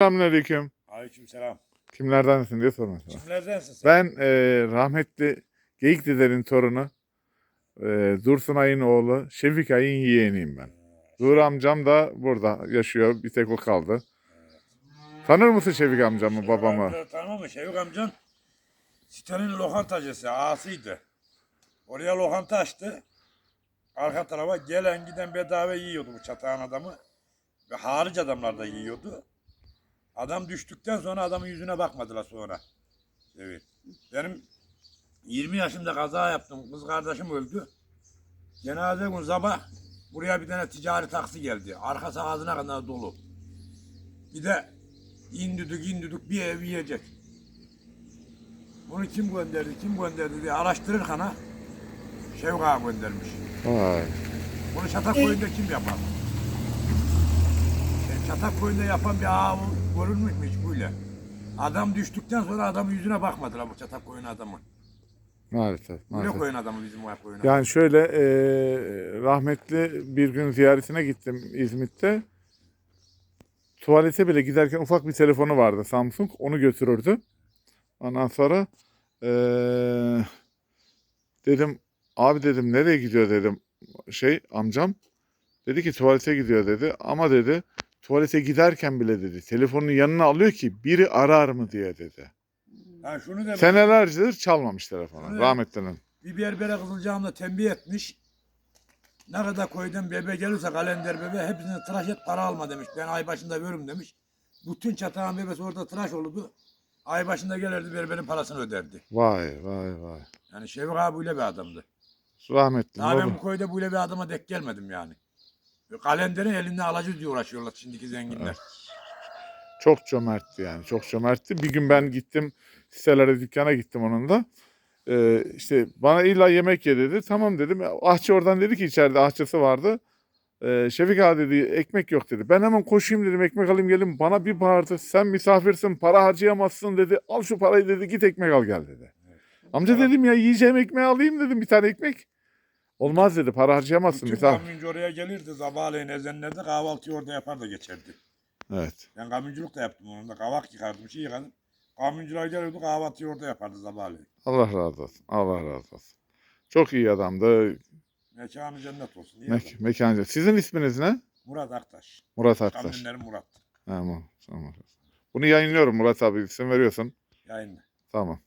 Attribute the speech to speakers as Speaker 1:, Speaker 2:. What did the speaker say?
Speaker 1: Selamünaleyküm.
Speaker 2: Aleykümselam.
Speaker 1: Kimlerdensin diye sormak
Speaker 2: Kimlerdensin sen?
Speaker 1: Ben e, rahmetli Geyik Dede'nin torunu e, Dursun Ay'ın oğlu Şefik Ay'ın yeğeniyim ben. Dur amcam da burada yaşıyor. Bir tek o kaldı. Tanır mısın Şefik amcamı, babamı?
Speaker 2: Tanı- Tanımam mı? Şevik amcan sitenin lokantacısı, ağasıydı. Oraya lokanta açtı. Arka tarafa gelen giden bedava yiyordu bu çatağın adamı. Ve hariç adamlar da yiyordu. Adam düştükten sonra adamın yüzüne bakmadılar sonra. Evet. Benim 20 yaşımda kaza yaptım. Kız kardeşim öldü. Cenaze gün sabah buraya bir tane ticari taksi geldi. Arkası ağzına kadar dolu. Bir de indüdük indüdük bir ev yiyecek. Bunu kim gönderdi, kim gönderdi diye araştırırken ha Şevk Ağa göndermiş.
Speaker 1: Vay.
Speaker 2: Bunu Çatak Koyun'da kim yapar? Çatak Koyun'da yapan bir ağa görülmüş mü hiç böyle? Adam düştükten sonra adamın yüzüne bakmadılar bu Çatak Koyun adamı.
Speaker 1: Maalesef. Maalesef.
Speaker 2: koyun adamı bizim o koyun adamı?
Speaker 1: Yani şöyle e, rahmetli bir gün ziyaretine gittim İzmit'te. Tuvalete bile giderken ufak bir telefonu vardı Samsung. Onu götürürdü. Ondan sonra e, dedim abi dedim nereye gidiyor dedim şey amcam. Dedi ki tuvalete gidiyor dedi. Ama dedi tuvalete giderken bile dedi telefonunu yanına alıyor ki biri arar mı diye dedi.
Speaker 2: Ha şunu demek.
Speaker 1: Senelercedir çalmamış telefonu
Speaker 2: Evet.
Speaker 1: rahmetlinin.
Speaker 2: Bir berbere kızılcağımla tembih etmiş. Ne kadar koydan bebe gelirse kalender bebe hepsini tıraş et para alma demiş. Ben ay başında veririm demiş. Bütün çatağın bebesi orada tıraş olurdu. Ay başında gelirdi berberin parasını öderdi.
Speaker 1: Vay vay vay.
Speaker 2: Yani Şevik abi böyle bir adamdı.
Speaker 1: Rahmetli.
Speaker 2: Daha ben bu köyde böyle bir adama denk gelmedim yani. Kalenderin elinden alacağız diye uğraşıyorlar şimdiki zenginler.
Speaker 1: Çok cömertti yani. Çok cömertti. Bir gün ben gittim sitelere dükkana gittim onun da. Ee, işte bana illa yemek ye dedi. Tamam dedim. Ahçı oradan dedi ki içeride ahçısı vardı. Ee, Şefik ağa dedi ekmek yok dedi. Ben hemen koşayım dedim ekmek alayım gelin. Bana bir bağırdı. Sen misafirsin para harcayamazsın dedi. Al şu parayı dedi git ekmek al gel dedi. Amca
Speaker 2: Tamam.
Speaker 1: dedim ya yiyeceğim ekmeği alayım dedim bir tane ekmek. Olmaz dedi para harcayamazsın.
Speaker 2: Bütün kamyoncu oraya gelirdi sabahleyin ezenlerde kahvaltıyı orada yapar da geçerdi.
Speaker 1: Evet.
Speaker 2: Ben kamyonculuk da yaptım onun da kavak yıkardım şey yıkadım. Kamyoncular gelirdi kahvaltıyı orada yapardı sabahleyin.
Speaker 1: Allah razı olsun. Allah razı olsun. Çok iyi adamdı.
Speaker 2: Mekanı cennet olsun. İyi
Speaker 1: Mek
Speaker 2: adam.
Speaker 1: mekancı. Sizin isminiz ne?
Speaker 2: Murat Aktaş.
Speaker 1: Murat Aktaş.
Speaker 2: Kamyonlerin Murat.
Speaker 1: Tamam, tamam. Bunu yayınlıyorum Murat abi. İsim veriyorsun.
Speaker 2: Yayınla.
Speaker 1: Tamam.